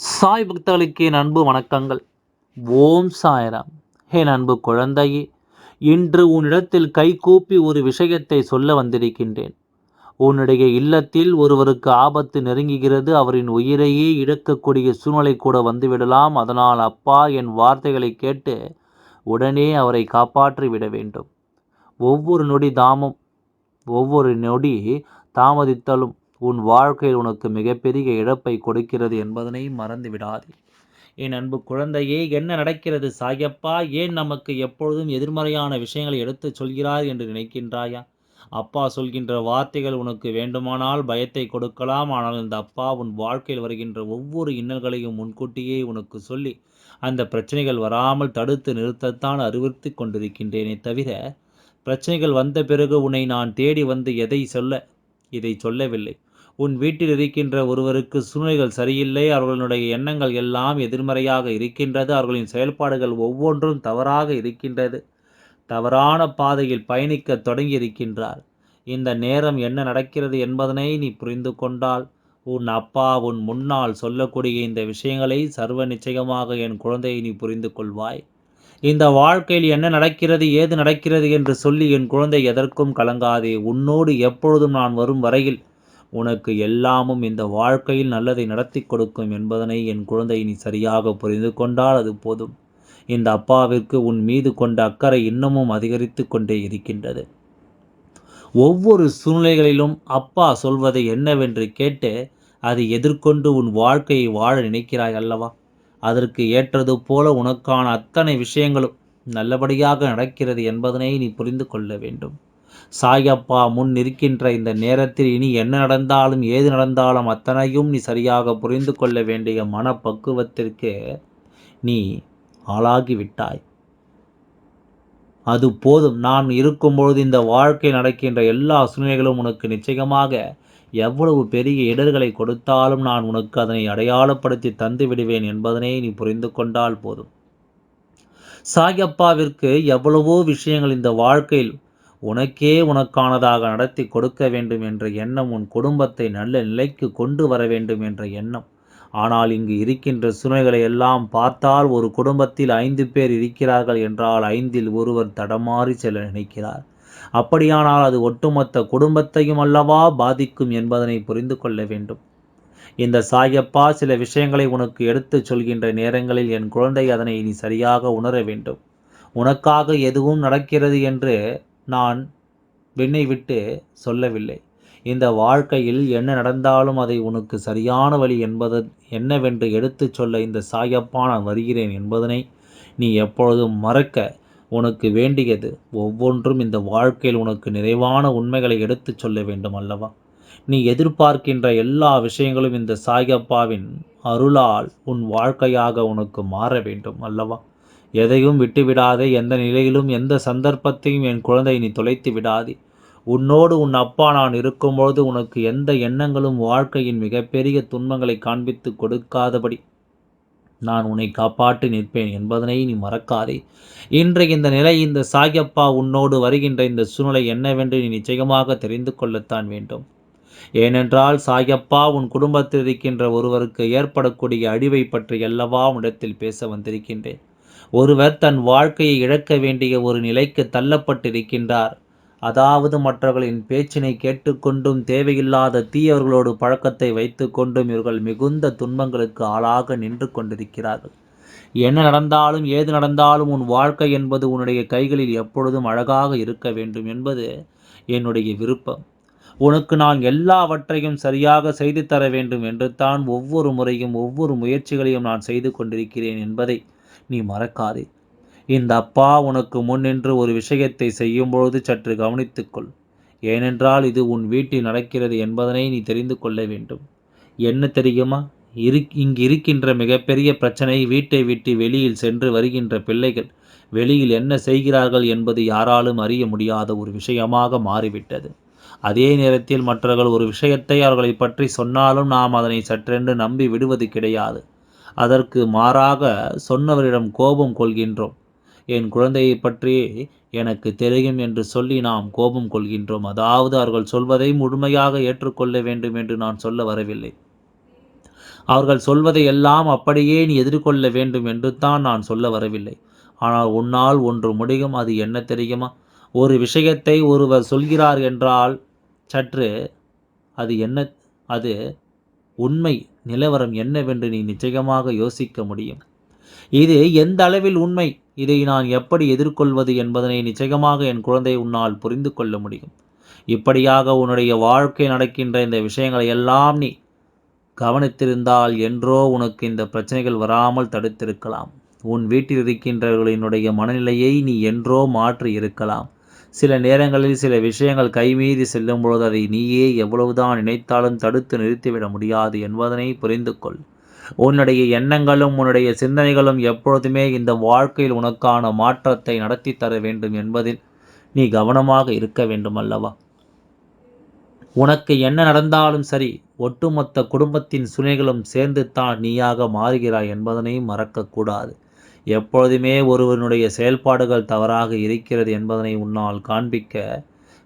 சாய் பக்தர்களுக்கு என் அன்பு வணக்கங்கள். ஓம் சாய்ராம். என் அன்பு குழந்தையே இன்று உன்னிடத்தில் கைகூப்பி ஒரு விஷயத்தை சொல்ல வந்திருக்கின்றேன். உன்னுடைய இல்லத்தில் ஒருவருக்கு ஆபத்து நெருங்குகிறது அவரின் உயிரையே இழக்கக்கூடிய சூழ்நிலை கூட வந்துவிடலாம். அதனால் அப்பா என் வார்த்தைகளை கேட்டு உடனே அவரை காப்பாற்றி விட வேண்டும். ஒவ்வொரு நொடி தாமும் ஒவ்வொரு நொடி தாமதித்தலும் உன் வாழ்க்கையில் உனக்கு மிகப்பெரிய இழப்பை கொடுக்கிறது என்பதனை மறந்து விடாதே. என் அன்பு குழந்தையே என்ன நடக்கிறது? சாயப்பா ஏன் நமக்கு எப்பொழுதும் எதிர்மறையான விஷயங்களை எடுத்துச் சொல்கிறார் என்று நினைக்கின்றாயா? அப்பா சொல்கின்ற வார்த்தைகள் உனக்கு வேண்டுமானால் பயத்தை கொடுக்கலாம். ஆனால் இந்த அப்பா உன் வாழ்க்கையில் வருகின்ற ஒவ்வொரு இன்னல்களையும் முன்கூட்டியே உனக்கு சொல்லி அந்த பிரச்சனைகள் வராமல் தடுத்து நிறுத்தத்தான் அறிவுறுத்தி கொண்டிருக்கின்றேனே தவிர பிரச்சனைகள் வந்த பிறகு உன்னை நான் தேடி வந்து எதை சொல்ல இதை சொல்லவில்லை. உன் வீட்டில் இருக்கின்ற ஒருவருக்கு சூழ்நிலைகள் சரியில்லை அவர்களுடைய எண்ணங்கள் எல்லாம் எதிர்மறையாக இருக்கின்றது அவர்களின் செயல்பாடுகள் ஒவ்வொன்றும் தவறாக இருக்கின்றது. தவறான பாதையில் பயணிக்க தொடங்கி இருக்கின்றார் இந்த நேரம் என்ன நடக்கிறது என்பதனை நீ புரிந்து கொண்டால் உன் அப்பா உன் முன்னால் சொல்லக்கூடிய இந்த விஷயங்களை சர்வ நிச்சயமாக என் குழந்தையை நீ புரிந்து கொள்வாய். இந்த வாழ்க்கையில் என்ன நடக்கிறது ஏது நடக்கிறது என்று சொல்லி என் குழந்தை எதற்கும் கலங்காதே. உன்னோடு எப்பொழுதும் நான் வரும் வரையில் உனக்கு எல்லாமும் இந்த வாழ்க்கையில் நல்லதை நடத்தி கொடுக்கும் என்பதனை என் குழந்தை நீ சரியாக புரிந்து கொண்டால் அது போதும். இந்த அப்பாவிற்கு உன் மீது கொண்ட அக்கறை இன்னமும் அதிகரித்து கொண்டே இருக்கின்றது. ஒவ்வொரு சூழ்நிலைகளிலும் அப்பா சொல்வதை என்னவென்று கேட்டு அதை எதிர்கொண்டு உன் வாழ்க்கையை வாழ நினைக்கிறாய் அல்லவா? அதற்கு ஏற்றது போல உனக்கான அத்தனை விஷயங்களும் நல்லபடியாக நடக்கிறது என்பதனை நீ புரிந்து கொள்ள வேண்டும். சாயப்பா முன் நிற்கின்ற இந்த நேரத்தில் இனி என்ன நடந்தாலும் ஏது நடந்தாலும் அத்தனையும் நீ சரியாக புரிந்து கொள்ள வேண்டிய மனப்பக்குவத்திற்கு நீ ஆளாகிவிட்டாய். அது போதும். நான் இருக்கும்பொழுது இந்த வாழ்க்கை நடக்கின்ற எல்லா சூழ்நிலைகளும் உனக்கு நிச்சயமாக எவ்வளவு பெரிய இடர்களை கொடுத்தாலும் நான் உனக்கு அதனை அடையாளப்படுத்தி தந்து விடுவேன் என்பதனை நீ புரிந்து கொண்டால் போதும். சாயப்பாவிற்கு எவ்வளவோ விஷயங்கள் இந்த வாழ்க்கையில் உனக்கே உனக்கானதாக நடத்தி கொடுக்க வேண்டும் என்ற எண்ணம் உன் குடும்பத்தை நல்ல நிலைக்கு கொண்டு வர வேண்டும் என்ற எண்ணம். ஆனால் இங்கு இருக்கின்ற சுமைகளை எல்லாம் பார்த்தால் ஒரு குடும்பத்தில் ஐந்து பேர் இருக்கிறார்கள் என்றால் ஐந்தில் ஒருவர் தடமாறி செல்ல நினைக்கிறார். அப்படியானால் அது ஒட்டுமொத்த குடும்பத்தையும் அல்லவா பாதிக்கும் என்பதனை புரிந்து கொள்ள வேண்டும். இந்த சாயப்பா சில விஷயங்களை உனக்கு எடுத்துச் சொல்கின்ற நேரங்களில் என் குழந்தை அதனை நீ சரியாக உணர வேண்டும். உனக்காக எதுவும் நடக்கிறது என்று நான் விண்ணை விட்டு சொல்லவில்லை. இந்த வாழ்க்கையில் என்ன நடந்தாலும் அதை உனக்கு சரியான வழி என்பது என்னவென்று எடுத்துச் சொல்ல இந்த சாயப்பா நான் வருகிறேன் என்பதனை நீ எப்பொழுதும் மறக்க உனக்கு வேண்டியது ஒவ்வொன்றும் இந்த வாழ்க்கையில் உனக்கு நிறைவான உண்மைகளை எடுத்துச் சொல்ல வேண்டும் அல்லவா? நீ எதிர்பார்க்கின்ற எல்லா விஷயங்களும் இந்த சாயப்பாவின் அருளால் உன் வாழ்க்கையாக உனக்கு மாற வேண்டும் அல்லவா? எதையும் விட்டுவிடாதே எந்த நிலையிலும் எந்த சந்தர்ப்பத்தையும் என் குழந்தை நீ தொலைத்து விடாதே. உன்னோடு உன் அப்பா நான் இருக்கும்பொழுது உனக்கு எந்த எண்ணங்களும் வாழ்க்கையின் மிகப்பெரிய துன்பங்களை காண்பித்து கொடுக்காதபடி நான் உன்னை காப்பாற்றி நிற்பேன் என்பதனை நீ மறக்காதே. இன்றைய இந்த நிலை இந்த சாயப்பா உன்னோடு வருகின்ற இந்த சூழ்நிலை என்னவென்று நீ நிச்சயமாக தெரிந்து கொள்ளத்தான் வேண்டும். ஏனென்றால் சாயப்பா உன் குடும்பத்தில் இருக்கின்ற ஒருவருக்கு ஏற்படக்கூடிய அழிவை பற்றி அல்லவா உன்னிடத்தில் பேச வந்திருக்கின்றேன். ஒருவர் தன் வாழ்க்கையை இழக்க வேண்டிய ஒரு நிலைக்கு தள்ளப்பட்டிருக்கின்றார். அதாவது மற்றவர்களின் பேச்சினை கேட்டுக்கொண்டும் தேவையில்லாத தீயவர்களோடு பழக்கத்தை வைத்துக்கொண்டும் இவர்கள் மிகுந்த துன்பங்களுக்கு ஆளாக நின்று கொண்டிருக்கிறார்கள். என்ன நடந்தாலும் ஏது நடந்தாலும் உன் வாழ்க்கை என்பது உன்னுடைய கைகளில் எப்பொழுதும் அழகாக இருக்க வேண்டும் என்பது என்னுடைய விருப்பம். உனக்கு நான் எல்லாவற்றையும் சரியாக செய்து தர வேண்டும் என்று தான் ஒவ்வொரு முறையும் ஒவ்வொரு முயற்சிகளையும் நான் செய்து கொண்டிருக்கிறேன் என்பதை நீ மறக்காதே. இந்த அப்பா உனக்கு முன்னின்று ஒரு விஷயத்தை செய்யும்பொழுது சற்று கவனித்துக்கொள். ஏனென்றால் இது உன் வீட்டில் நடக்கிறது என்பதனை நீ தெரிந்து கொள்ள வேண்டும். என்ன தெரியுமா? இரு இங்கு இருக்கின்ற மிகப்பெரிய பிரச்சனை வீட்டை விட்டு வெளியில் சென்று வருகின்ற பிள்ளைகள். வெளியில் என்ன செய்கிறார்கள் என்பது யாராலும் அறிய முடியாத ஒரு விஷயமாக மாறிவிட்டது. அதே நேரத்தில் மற்றவர்கள் ஒரு விஷயத்தை அவர்களை பற்றி சொன்னாலும் நாம் அதனை சற்றென்று நம்பி விடுவது கிடையாது. அதற்கு மாறாக சொன்னவரிடம் கோபம் கொள்கின்றோம். என் குழந்தையை பற்றி எனக்கு தெரியும் என்று சொல்லி நாம் கோபம் கொள்கின்றோம். அதாவது அவர்கள் சொல்வதை முழுமையாக ஏற்றுக்கொள்ள வேண்டும் என்று நான் சொல்ல வரவில்லை. அவர்கள் சொல்வதை எல்லாம் அப்படியே நீ எதிர்கொள்ள வேண்டும் என்று தான் நான் சொல்ல வரவில்லை. ஆனால் உன்னால் ஒன்று முடியும் அது என்ன தெரியுமா? ஒரு விஷயத்தை ஒருவர் சொல்கிறார் என்றால் சற்று அது என்ன? அது உண்மை. நிலவரம் என்னவென்று நீ நிச்சயமாக யோசிக்க முடியும். இது எந்த அளவில் உண்மை? இதை நான் எப்படி எதிர்கொள்வது என்பதனை நிச்சயமாக என் குழந்தை உன்னால் புரிந்து கொள்ள முடியும். இப்படியாக உன்னுடைய வாழ்க்கை நடக்கின்ற இந்த விஷயங்களை எல்லாம் நீ கவனித்திருந்தால் என்றோ உனக்கு இந்த பிரச்சனைகள் வராமல் தடுத்திருக்கலாம். உன் வீட்டில் இருக்கின்றவர்களினுடைய மனநிலையை நீ என்றோ மாற்றி இருக்கலாம் சில நேரங்களில் சில விஷயங்கள் கைமீறி செல்லும் பொழுது அதை நீயே எவ்வளவுதான் நினைத்தாலும் தடுத்து நிறுத்திவிட முடியாது என்பதனை புரிந்து கொள் உன்னுடைய எண்ணங்களும் உன்னுடைய சிந்தனைகளும் எப்பொழுதுமே இந்த வாழ்க்கையில் உனக்கான மாற்றத்தை நடத்தி தர வேண்டும் என்பதில் நீ கவனமாக இருக்க வேண்டும் அல்லவா உனக்கு என்ன நடந்தாலும் சரி ஒட்டுமொத்த குடும்பத்தின் சுனைகளும் சேர்ந்து தான் நீயாக மாறுகிறாய் என்பதனையும் மறக்கக்கூடாது. எப்பொழுதுமே ஒருவனுடைய செயல்பாடுகள் தவறாக இருக்கிறது என்பதனை உன்னால் காண்பிக்க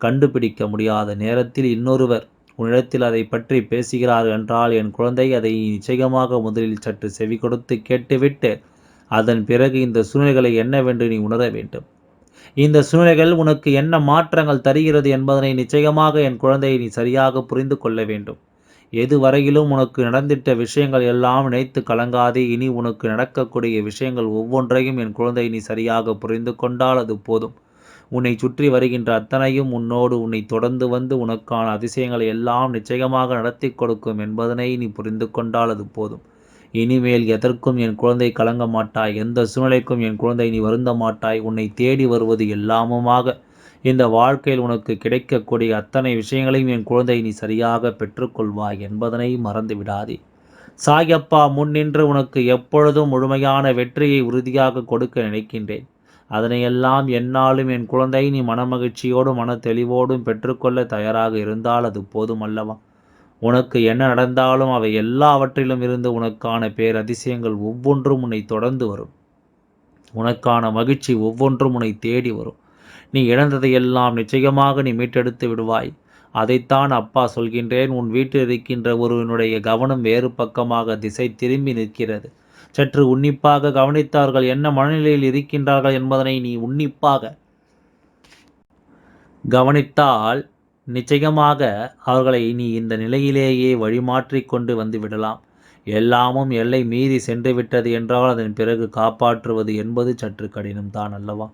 கண்டுபிடிக்க முடியாத நேரத்தில் இன்னொருவர் உன்னிடத்தில் அதை பற்றி பேசுகிறார் என்றால் என் குழந்தை அதை நிச்சயமாக முதலில் சற்று செவி கொடுத்து கேட்டுவிட்டு அதன் பிறகு இந்த சூழ்நிலைகளை என்னவென்று நீ உணர வேண்டும். இந்த சூழ்நிலைகள் உனக்கு என்ன மாற்றங்கள் தருகிறது என்பதனை நிச்சயமாக என் குழந்தையை நீ சரியாக புரிந்து கொள்ள வேண்டும். எது வரையிலும் உனக்கு நடந்திட்ட விஷயங்கள் எல்லாம் நினைத்து கலங்காதே. இனி உனக்கு நடக்கக்கூடிய விஷயங்கள் ஒவ்வொன்றையும் என் குழந்தை நீ சரியாக புரிந்து கொண்டால் அது போதும். உன்னை சுற்றி வருகின்ற அத்தனையும் உன்னோடு உன்னை தொடர்ந்து வந்து உனக்கான அதிசயங்களை எல்லாம் நிச்சயமாக நடத்தி கொடுக்கும் என்பதனை நீ புரிந்து கொண்டால் அது போதும். இனிமேல் எதற்கும் என் குழந்தை கலங்க மாட்டாய். எந்த சூழ்நிலைக்கும் என் குழந்தை நீ வருந்த மாட்டாய். உன்னை தேடி வருவது எல்லாமுமாக. இந்த வாழ்க்கையில் உனக்கு கிடைக்கக்கூடிய அத்தனை விஷயங்களையும் என் குழந்தை நீ சரியாக பெற்றுக்கொள்வாய் என்பதனை மறந்து விடாதே. சாயப்பா முன்னின்று உனக்கு எப்பொழுதும் முழுமையான வெற்றியை உறுதியாக கொடுக்க நினைக்கின்றேன். அதனையெல்லாம் என்னாலும் என் குழந்தை நீ மனமகிழ்ச்சியோடும் மன தெளிவோடும் பெற்றுக்கொள்ள தயாராக இருந்தால் அது போதும் அல்லவா? உனக்கு என்ன நடந்தாலும் அவை எல்லாவற்றிலும் இருந்து உனக்கான பேரதிசயங்கள் ஒவ்வொன்றும் உன்னை தொடர்ந்து வரும். உனக்கான மகிழ்ச்சி ஒவ்வொன்றும் உன்னை தேடி வரும். நீ இழந்ததையெல்லாம் நிச்சயமாக நீ மீட்டெடுத்து விடுவாய். அதைத்தான் அப்பா சொல்கின்றேன். உன் வீட்டில் இருக்கின்ற ஒருவனுடைய கவனம் வேறு பக்கமாக திசை திரும்பி நிற்கிறது. சற்று உன்னிப்பாக கவனித்தார்கள். என்ன மனநிலையில் இருக்கின்றார்கள் என்பதனை நீ உன்னிப்பாக கவனித்தால் நிச்சயமாக அவர்களை நீ இந்த நிலையிலேயே வழிமாற்றி கொண்டு வந்து விடலாம். எல்லாமும் எல்லை மீறி சென்று விட்டது என்றால் அதன் பிறகு காப்பாற்றுவது என்பது சற்று கடினம்தான் அல்லவா?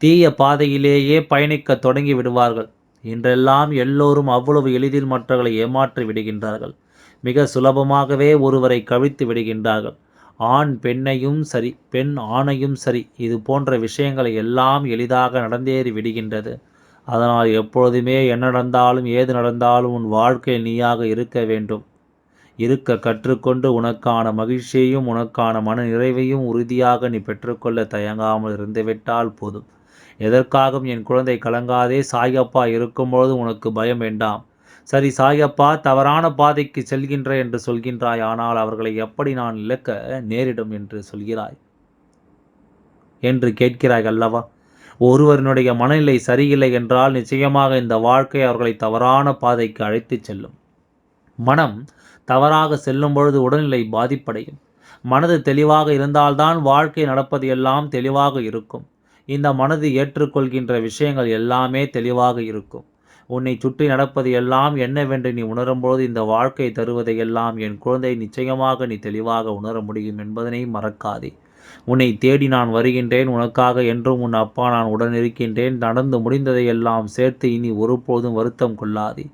தீய பாதையிலேயே பயணிக்க தொடங்கி விடுவார்கள். இன்றெல்லாம் எல்லோரும் அவ்வளவு எளிதில் மற்றவர்களை ஏமாற்றி விடுகின்றார்கள். மிக சுலபமாகவே ஒருவரை கவிழ்த்து விடுகின்றார்கள். ஆண் பெண்ணையும் சரி பெண் ஆணையும் சரி இது போன்ற விஷயங்களை எல்லாம் எளிதாக நடந்தேறி விடுகின்றது. அதனால் எப்பொழுதுமே என்ன நடந்தாலும் ஏது நடந்தாலும் உன் வாழ்க்கையில் நீயாக இருக்க வேண்டும். இருக்க கற்றுக்கொண்டு உனக்கான மகிழ்ச்சியையும் உனக்கான மன நிறைவையும் உறுதியாக நீ பெற்றுக்கொள்ள தயங்காமல் இருந்துவிட்டால் போதும். எதற்காகவும் என் குழந்தை கலங்காதே சாயப்பா இருக்கும்பொழுது உனக்கு பயம் வேண்டாம். சரி சாயப்பா தவறான பாதைக்கு செல்கின்ற என்று சொல்கின்றாய் ஆனால் அவர்களை எப்படி நான் இழக்க நேரிடும் என்று சொல்கிறாய்? என்று கேட்கிறாய் அல்லவா? ஒருவரினுடைய மனநிலை சரியில்லை என்றால் நிச்சயமாக இந்த வாழ்க்கை அவர்களை தவறான பாதைக்கு அழைத்துச் செல்லும். மனம் தவறாக செல்லும் பொழுது உடல்நிலை பாதிப்படையும். மனது தெளிவாக இருந்தால்தான் வாழ்க்கை நடப்பது எல்லாம் தெளிவாக இருக்கும். இந்த மனது ஏற்றுக்கொள்கின்ற விஷயங்கள் எல்லாமே தெளிவாக இருக்கும். உன்னை சுற்றி நடப்பது எல்லாம் என்னவென்று நீ உணரும்போது இந்த வாழ்க்கை தருவதை எல்லாம் என் குழந்தை நிச்சயமாக நீ தெளிவாக உணர முடியும் என்பதனை மறக்காதே. உன்னை தேடி நான் வருகின்றேன் உனக்காக என்றும் உன் அப்பா நான் உடன் இருக்கின்றேன் நடந்து முடிந்ததை எல்லாம் சேர்த்து இனி ஒருபோதும் வருத்தம் கொள்ளாதே.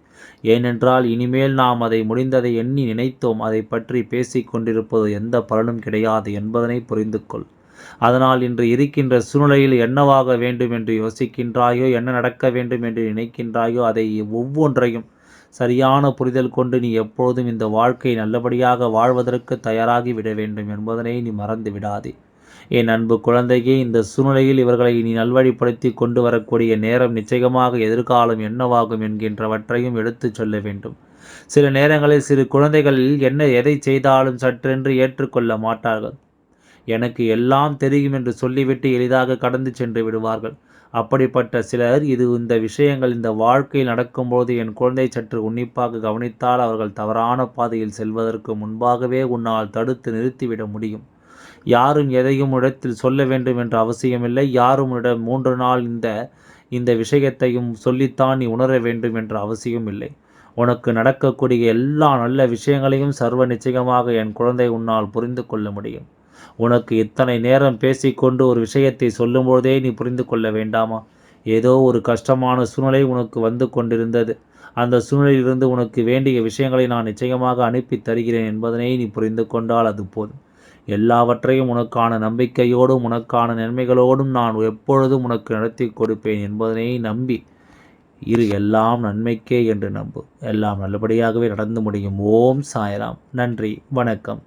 ஏனென்றால் இனிமேல் நாம் அதை முடிந்ததை எண்ணி நினைத்தோம். அதை பற்றி பேசிக் கொண்டிருப்பது எந்த பலனும் கிடையாது என்பதனை புரிந்து கொள் அதனால் இன்று இருக்கின்ற சூழ்நிலையில் என்னவாக வேண்டும் என்று யோசிக்கின்றாயோ என்ன நடக்க வேண்டும் என்று நினைக்கின்றாயோ அதை ஒவ்வொன்றையும் சரியான புரிதல் கொண்டு நீ எப்பொழுதும் இந்த வாழ்க்கை நல்லபடியாக வாழ்வதற்கு தயாராகி விட வேண்டும் என்பதனை நீ மறந்து விடாதே. என் அன்பு குழந்தையே இந்த சூழ்நிலையில் இவர்களை நீ நல்வழிப்படுத்தி கொண்டு வரக்கூடிய நேரம் நிச்சயமாக எதிர்காலம் என்னவாகும் என்கின்றவற்றையும் எடுத்துச் சொல்ல வேண்டும். சில நேரங்களில் சிறு குழந்தைகள் என்ன எதை செய்தாலும் சற்றென்று ஏற்றுக்கொள்ள மாட்டார்கள். எனக்கு எல்லாம் தெரியும் என்று சொல்லிவிட்டு எளிதாக கடந்து சென்று விடுவார்கள். அப்படிப்பட்ட சிலர் இது இந்த விஷயங்கள் இந்த வாழ்க்கையில் நடக்கும்போது என் குழந்தை சற்று உன்னிப்பாக கவனித்தால் அவர்கள் தவறான பாதையில் செல்வதற்கு முன்பாகவே உன்னால் தடுத்து நிறுத்திவிட முடியும். யாரும் எதையும் இடத்தில் சொல்ல வேண்டும் என்ற அவசியமில்லை. யாரும் இடம் மூன்று நாள் இந்த இந்த விஷயத்தையும் சொல்லித்தான் நீ உணர வேண்டும் என்ற அவசியம் இல்லை. உனக்கு நடக்கக்கூடிய எல்லா நல்ல விஷயங்களையும் சர்வ நிச்சயமாக என் குழந்தை உன்னால் புரிந்து கொள்ள முடியும். உனக்கு இத்தனை நேரம் பேசிக்கொண்டு ஒரு விஷயத்தை சொல்லும்போதே நீ புரிந்து கொள்ள வேண்டாமா? ஏதோ ஒரு கஷ்டமான சூழ்நிலை உனக்கு வந்து கொண்டிருந்தது. அந்த சூழ்நிலையிலிருந்து உனக்கு வேண்டிய விஷயங்களை நான் நிச்சயமாக அனுப்பி தருகிறேன் என்பதனை நீ புரிந்து கொண்டால் அது போதும். எல்லாவற்றையும் உனக்கான நம்பிக்கையோடும் உனக்கான நன்மைகளோடும் நான் எப்பொழுதும் உனக்கு நடத்தி கொடுப்பேன் என்பதனை நம்பி இரு எல்லாம் நன்மைக்கே என்று நம்பு. எல்லாம் நல்லபடியாகவே நடந்து முடியும். ஓம் சாயராம். நன்றி. வணக்கம்.